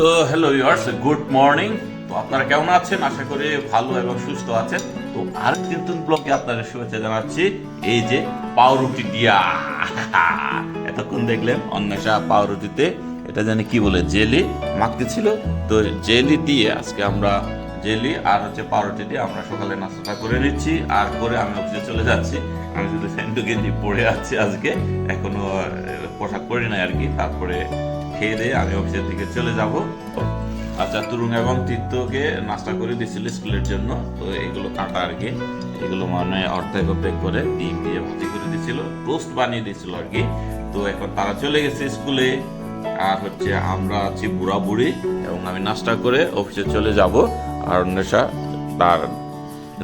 তো hello years good morning তো আপনারা কেমন আছেন? আশা করি ভালো এবং সুস্থ আছেন। তো আর নতুন ব্লগে আপনাদের শুভেচ্ছা জানাচ্ছি। এই যে পাউরুটি দিয়া। এতক্ষণ দেখলেন অন্বেষা পাউরুটিতে, এটা জানি কি বলে, জেলি মাখতেছিল তো জেলি দিয়ে আজকে আমরা জেলি আর হচ্ছে পাউরুটি দিয়ে আমরা সকালে নাস্তাটা করে নিচ্ছি। আর করে আমি অফিসে চলে যাচ্ছি। আমি শুধু স্যান্ডু গেঞ্জি পরে আছি আজকে। এখনও পোশাক পরি নাই আর কি। তারপরে খেয়ে দিয়ে আমি অফিসের দিকে চলে যাব। আচ্ছা তরুণ এবং তীর্থকে নাস্তা করে দিয়েছিল স্কুলের জন্য। তো এগুলো কাটা আর কি। এগুলো মানে অর্ধেক অর্ধেক করে ডিম দিয়ে ভাজি করে দিয়েছিল, টোস্ট বানিয়ে দিয়েছিল আর কি। তো এখন তারা চলে গেছে স্কুলে আর হচ্ছে আমরা আছি বুড়া বুড়ি এবং আমি নাস্তা করে অফিসে চলে যাব। আর নেশা তার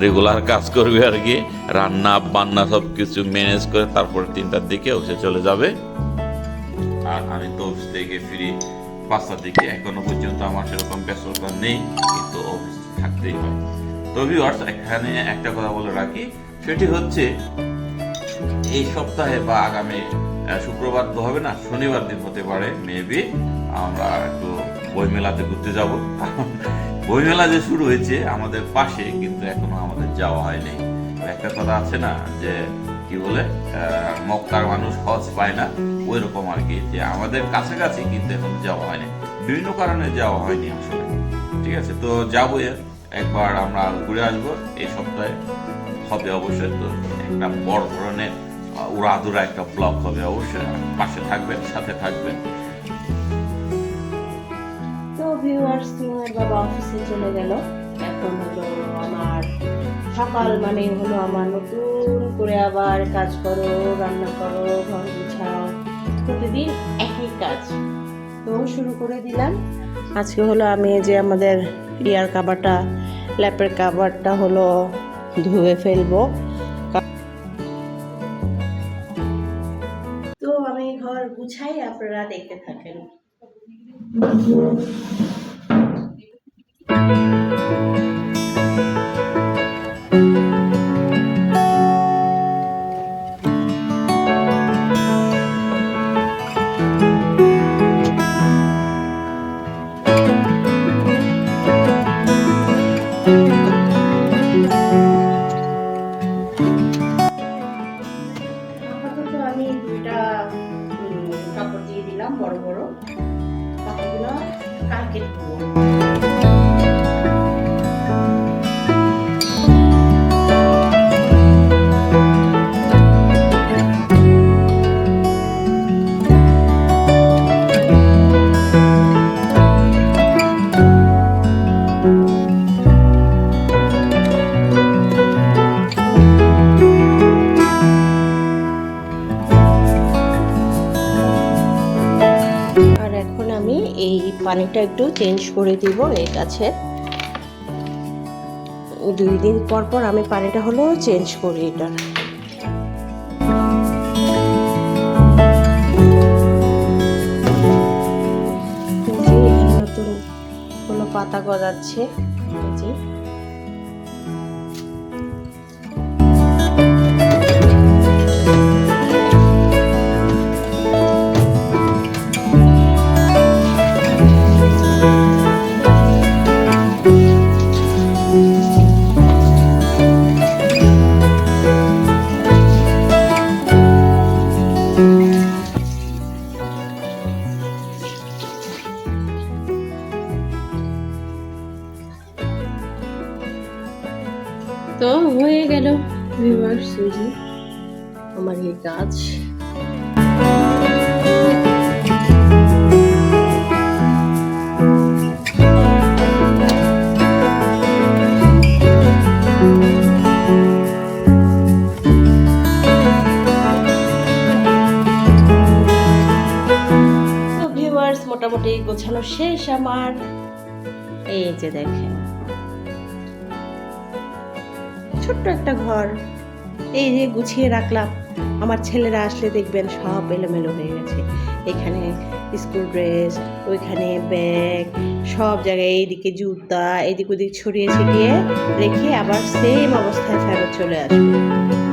রেগুলার কাজ করবে আর কি। রান্না বান্না সব কিছু ম্যানেজ করে তারপরে তিনটার দিকে অফিসে চলে যাবে। আর আমি তো অফিস থেকে ফিরি পাঁচটার দিকে এখনও পর্যন্ত আমার সেরকম ব্যস্ততা নেই, কিন্তু অফিস থাকতেই হয়। তো ভিউয়ার্স এখানে একটা কথা বলে রাখি, সেটি হচ্ছে এই সপ্তাহে বা আগামী শুক্রবার তো হবে না, শনিবার দিন হতে পারে মেবি আমরা একটু বইমেলাতে ঘুরতে যাব। বইমেলা যে শুরু হয়েছে আমাদের পাশে, কিন্তু এখনও আমাদের যাওয়া হয়নি। একটা কথা আছে না যে কি বলে মক্কার মানুষ হজ পায় না ওই রকম আর কি। যে আমাদের কাছাকাছি কিন্তু এখন যাওয়া হয়নি। বিভিন্ন কারণে যাওয়া হয়নি আসলে। ঠিক আছে তো যাব একবার আমরা ঘুরে আসব এই সপ্তাহে। হবে অবশ্যই তো একটা বড় ধরনের আহ, উড়াধুরা একটা ব্লগ হবে অবশ্যই। পাশে থাকবেন সাথে থাকবেন। বাবা অফিসে চলে গেল। এখন হলো আমার সকাল মানে হলো আমার নতুন করে আবার কাজ করো, রান্না করো, ঘর গুছাও, প্রতিদিন একই কাজ। তো শুরু করে দিলাম। আজকে হলো আমি যে আমাদের ইয়ার কাবারটা, ল্যাপের কাবারটা হলো ধুয়ে ফেলব। তো আমি ঘর গুছাই, আপনারা দেখতে থাকেন। আপাতত পানিটা একটু চেঞ্জ করে দিব এই কাছে। দুই দিন পর পর আমি পানিটা হলো চেঞ্জ করি এটা। নতুন কোনো পাতা গজাচ্ছে। আমার। এই যে দেখেন। ছোট্ট একটা ঘর। এই যে গুছিয়ে রাখলাম। আমার ছেলেরা আসলে দেখবেন সব এলোমেলো হয়ে গেছে। এখানে স্কুল ড্রেস, ওইখানে ব্যাগ, সব জায়গায় এইদিকে জুতা এদিক ওদিক ছড়িয়ে ছিটিয়ে রেখে আবার সেম অবস্থায় ফেরত চলে আসবে।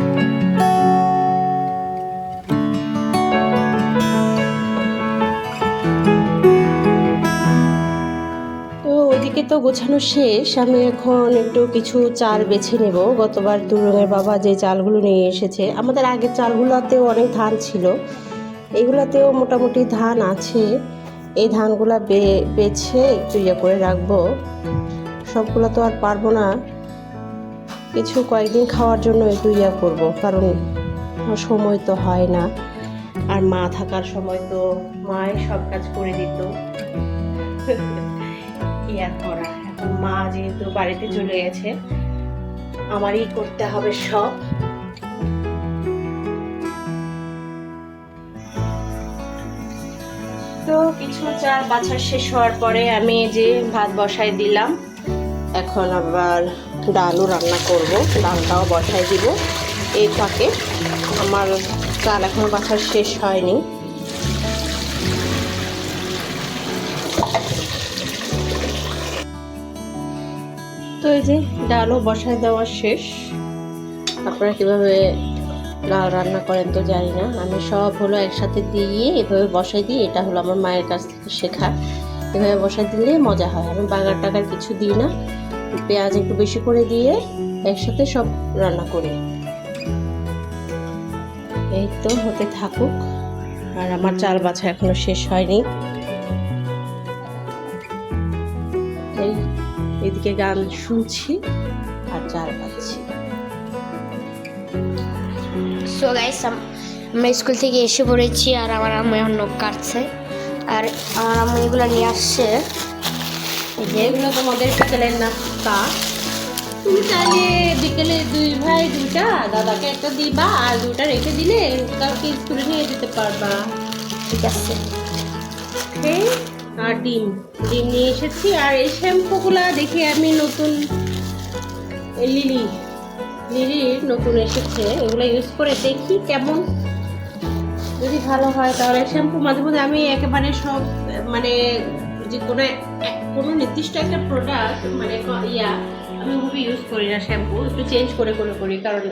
গোছানো শেষ, আমি এখন একটু কিছু চাল বেছে নেব। গতবার দুরঙের বাবা যে চালগুলো নিয়ে এসেছে, আমাদের আগের চালগুলোতেও অনেক ধান ছিল। এগুলাতেও মোটামুটি ধান আছে। এই ধানগুলা বেছে একটু ইয়ে করে রাখব। সবগুলো তো আর পারব না। কিছু কয়েকদিন খাওয়ার জন্য একটু ইয়া করব, কারণ সময় তো হয় না। আর মা থাকার সময় তো মাই সব কাজ করে দিত। আর করা। এখন মা যেহেতু বাড়িতে চলে গেছে, আমারই করতে হবে সব। তো কিছু চাল বাছা শেষ হওয়ার পরে আমি যে ভাত বসাই দিলাম। এখন আবার ডালও রান্না করব, ডালটাও বসাই দিব। এই ফাঁকে। আমার চাল এখনও বাছার শেষ হয়নি। এই যে ডালও বসায় দেওয়া শেষ। আপনারা কীভাবে ডাল রান্না করেন তো জানি না। আমি সব হলো একসাথে দিয়ে এভাবে বসাই দিই। এটা হলো আমার মায়ের কাছ থেকে শেখা। এভাবে বসাই দিলে মজা হয়। আমি বাগার টাকার কিছু দিই না। পেঁয়াজ একটু বেশি করে দিয়ে একসাথে সব রান্না করি। এই তো হতে থাকুক। আর আমার চাল বাছা এখনও শেষ হয়নি। এদিকে গান শুনছি আর চাল পাচ্ছি সো গাইস আমরা স্কুল থেকে এসে পড়েছি আর আমার আম্মু এখন নখ কাটছে। আর আমার আম্মু এগুলো নিয়ে আসছে। এগুলো তোমাদের বিকেলের নাস্তা। তুমি তাহলে বিকেলে দুই ভাই, দুইটা, দাদাকে একটা দিবা আর দুটা রেখে দিলে কালকে স্কুলে নিয়ে যেতে পারবা। ঠিক আছে। আর ডিম ডিম নিয়ে এসেছি। আর এই শ্যাম্পুগুলা দেখি আমি নতুন লিলি, লিলির নতুন এসেছে। এগুলো ইউজ করে দেখি কেমন। যদি ভালো হয় তাহলে শ্যাম্পু মাঝে মধ্যে আমি একেবারে সব মানে যে কোনো কোনো নির্দিষ্ট একটা প্রোডাক্ট মানে ইয়া, আমি ওভাবে ইউজ করি না শ্যাম্পু। একটু চেঞ্জ করে করে করি। কারণ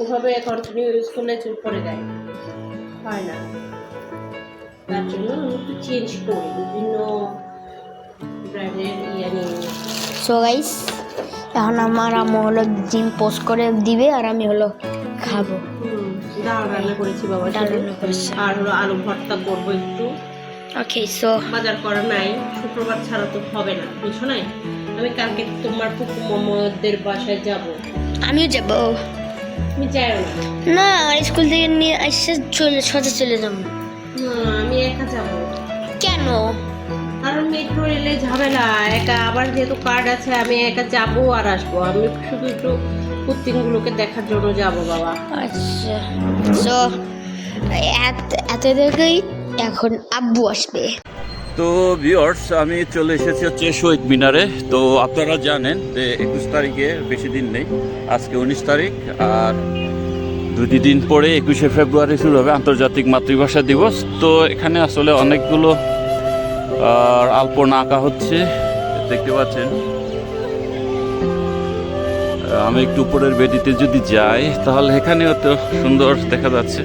ওভাবে কন্টিনিউ ইউজ করলে চুপ করে যায়। হয় না। তার জন্য একটু চেঞ্জ করি বিভিন্ন ব্র্যান্ডের ইয়ে নিয়ে। সো গাইস এখন আমার আম্মু হলো ডিম পোস্ট করে দিবে আর আমি হলো খাব। ডাল রান্না করেছি বাবা ডাল রান্না করেছে। আর হলো আলু ভর্তা করব একটু। ওকে সো বাজার করা নাই। শুক্রবার ছাড়া তো হবে না। বুঝছ নাই? আমি কালকে তোমার পুকু মোমোদের বাসায় যাব। আমিও যাব। তুমি যাও না? না স্কুল থেকে নিয়ে এসে চলে সোজা চলে যাব। যাব? কেন? কারণ মেট্রো রেলে ঝামেলা একা আবার যেহেতু কার্ড আছে আমি একা যাব আর আসব। আমি শুধু একটু কুত্তিনগুলোকে দেখার জন্য যাব বাবা। আচ্ছা। সো এত দেখেই এখন আব্বু আসবে। তো ভিওর্স আমি চলে এসেছি হচ্ছে শহীদ মিনারে। তো আপনারা জানেন যে একুশ তারিখে বেশি দিন নেই আজকে উনিশ তারিখ আর দুটি দিন পরে একুশে ফেব্রুয়ারি শুরু হবে আন্তর্জাতিক মাতৃভাষা দিবস। তো এখানে আসলে অনেকগুলো আলপনা আঁকা হচ্ছে। দেখতে পাচ্ছেন। আমি একটু উপরের বেদিতে যদি যাই, তাহলে এখানেও তো সুন্দর দেখা যাচ্ছে।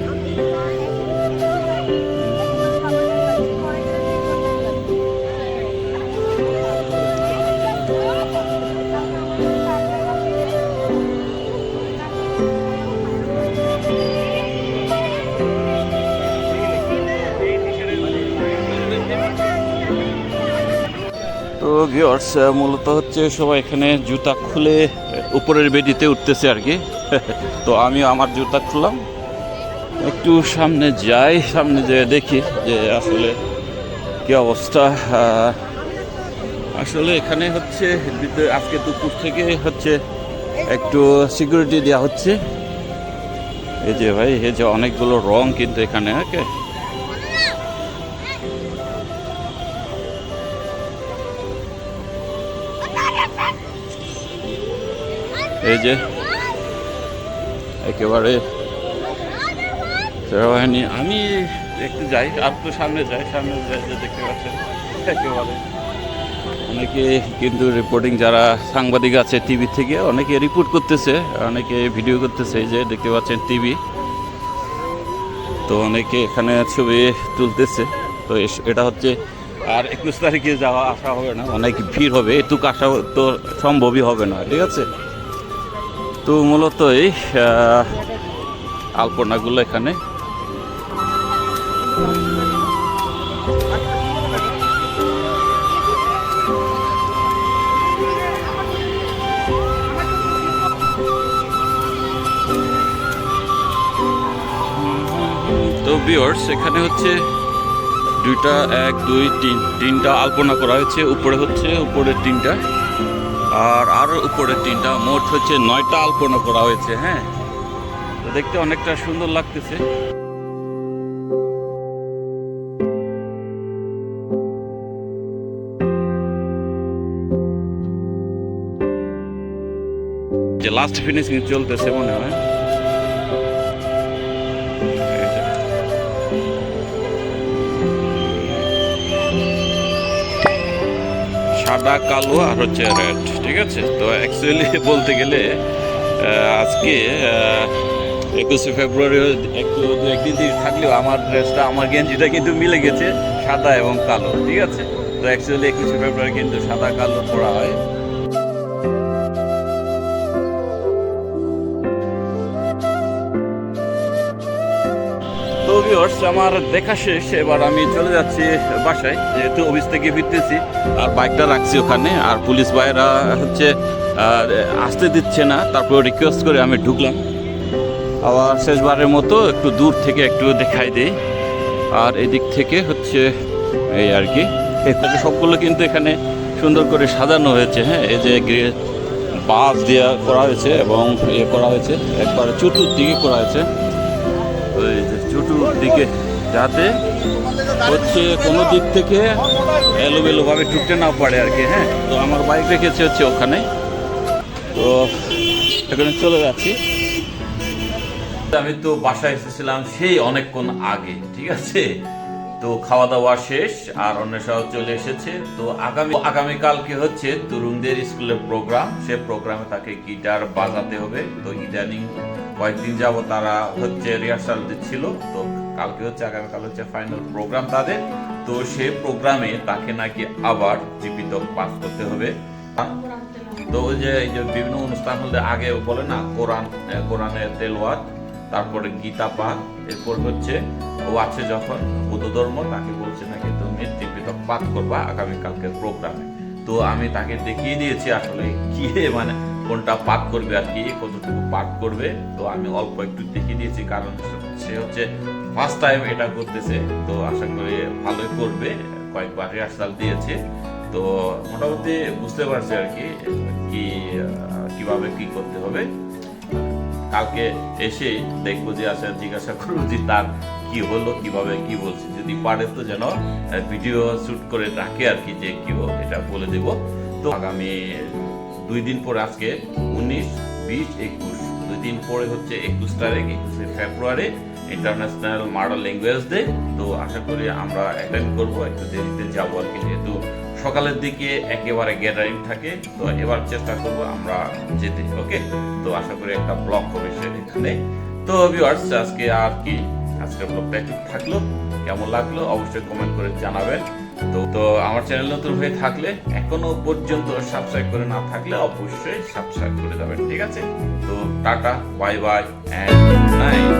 ভিওর্স মূলত হচ্ছে সবাই এখানে জুতা খুলে উপরের বেডিতে উঠতেছে আর কি। তো আমি আমার জুতা খুললাম। একটু সামনে যাই, সামনে যেয়ে দেখি যে আসলে কি অবস্থা। আসলে এখানে হচ্ছে আজকে দুপুর থেকে হচ্ছে একটু সিকিউরিটি দেওয়া হচ্ছে। এই যে ভাই, এই যে অনেকগুলো রং কিন্তু এখানে ওকে এই যে, একেবারে সেনাবাহিনী। আমি একটু যাই, আর তো সামনে যাই সামনে যাই যে দেখতে পাচ্ছেন, একেবারে। অনেকে কিন্তু রিপোর্টিং যারা সাংবাদিক আছে টিভি থেকে, অনেকে রিপোর্ট করতেছে, অনেকে ভিডিও করতেছে যে দেখতে পাচ্ছেন টিভি তো অনেকে এখানে ছবি তুলতেছে। তো এটা হচ্ছে আর একুশ তারিখে যাওয়া আসা হবে না। অনেক ভিড় হবে, এটুকু আসা তো সম্ভবই হবে না, ঠিক আছে? তো মূলত এই আলপনাগুলো এখানে। তো বিয়ার্স এখানে হচ্ছে দুইটা, এক, দুই, তিন। তিনটা আলপনা করা হয়েছে, উপরে হচ্ছে, উপরে তিনটা। আর আরও উপরে তিনটা, মোট হচ্ছে নয়টা আলপনা করা হয়েছে হ্যাঁ? দেখতে অনেকটা সুন্দর লাগতেছে। যে লাস্ট ফিনিশিং চলতেছে মনে হয়। সাদা, কালো আর হচ্ছে রেড ঠিক আছে? তো অ্যাকচুয়ালি বলতে গেলে আজকে একুশে ফেব্রুয়ারি একটু দু, একদিন দিন থাকলেও আমার ড্রেসটা আমার গেঞ্জিটা কিন্তু মিলে গেছে সাদা এবং কালো, ঠিক আছে? তো অ্যাকচুয়ালি একুশে ফেব্রুয়ারি কিন্তু সাদা, কালো পড়া হয়। তো ভিউয়ার্স, আমার দেখা শেষ। এবার আমি চলে যাচ্ছি বাসায়, যেহেতু অফিস থেকে ফিরতেছি। আর বাইকটা রাখছি ওখানে, আর পুলিশ ভাইরা হচ্ছে আসতে দিচ্ছে না। তারপর রিকোয়েস্ট করে আমি ঢুকলাম। আবার শেষবারের মতো একটু দূর থেকে একটু দেখাই দিই। আর এদিক থেকে হচ্ছে এই আর কি, এখানে সবগুলো কিন্তু এখানে সুন্দর করে সাজানো হয়েছে। হ্যাঁ এই যে গ্রে- বাঁশ দেওয়া করা হয়েছে এবং ইয়ে করা হয়েছে। একবারে চতুর্দিকে করা হয়েছে। ওই চতুর্দিকে যাতে হচ্ছে কোনো দিক থেকে এলোমেলোভাবে ঢুকতে না পারে আর কি হ্যাঁ? তো আমার বাইক রেখেছে হচ্ছে ওখানে। তো এখানে চলে যাচ্ছি। আমি তো বাসায় এসেছিলাম সেই অনেকক্ষণ আগে, ঠিক আছে? তো খাওয়া দাওয়া শেষ আর অন্য সব চলে এসেছে। তো আগামী, আগামীকালকে হচ্ছে তরুণদের স্কুলের প্রোগ্রাম সে প্রোগ্রামে তাকে গিটার বাজাতে হবে। তো ইদানিং কয়েকদিন যাব তারা হচ্ছে রিহার্সাল দিচ্ছিল। তো কালকে হচ্ছে, আগামীকাল হচ্ছে ফাইনাল প্রোগ্রাম তাদের। তো সে প্রোগ্রামে তাকে নাকি আবার জীবিত পাস করতে হবে। তো ওই যে, এই যে বিভিন্ন অনুষ্ঠান হলে আগে বলে না, কোরআন কোরআনের তেলওয়াত, তারপরে গীতা পাঠ, এরপর হচ্ছে ও আছে যখন বৌদ্ধ ধর্ম তাকে বলছে নাকি তুমি জীবিত পাঠ করবা আগামীকালকের প্রোগ্রামে তো আমি তাকে দেখিয়ে দিয়েছি আসলে কি মানে কোনটা পাক করবে আর কি কতটুকু পাক করবে, তো আমি অল্প একটু দেখিয়ে দিয়েছি কারণ সে হচ্ছে ফার্স্ট টাইম এটা করতেছে, তো আশা করি ভালোই করবে। কয়েকবার রিহার্সাল দিয়েছে। তো মোটামুটি বুঝতে পারছি আর কি কি, কীভাবে কি করতে হবে। কালকে এসে দেখব যে আসলে জিজ্ঞাসা করব যে তার কি হলো, কীভাবে কি বলছে। যদি পারে তো যেন ভিডিও শুট করে রাখে আর কি, যে কি এটা বলে দেব। তো আগামী দুই দিন পরে আজকে উনিশ, বিশ, একুশ। দুই দিন পরে হচ্ছে একুশ তারিখ, একুশে February international mother language day তো আশা করি আমরা অ্যাটেন্ড করব, একটু দেরিতে যাব আর কি, যেহেতু সকালের দিকে একেবারে গ্যাদারিং থাকে, তো এবার চেষ্টা করব আমরা যেতে ওকে তো আশা করি একটা ব্লগ হবে সেখানে। তো ভিউয়ার্স আজকে আর কি? আজকের ব্লগটা একটু থাকল, কেমন লাগল? অবশ্যই কমেন্ট করে জানাবেন। তো তো আমার চ্যানেল নতুন হয়ে থাকলে এখনও পর্যন্ত সাবস্ক্রাইব করে না থাকলে অবশ্যই সাবস্ক্রাইব করে যাবেন, ঠিক আছে? তো tata bye bye and night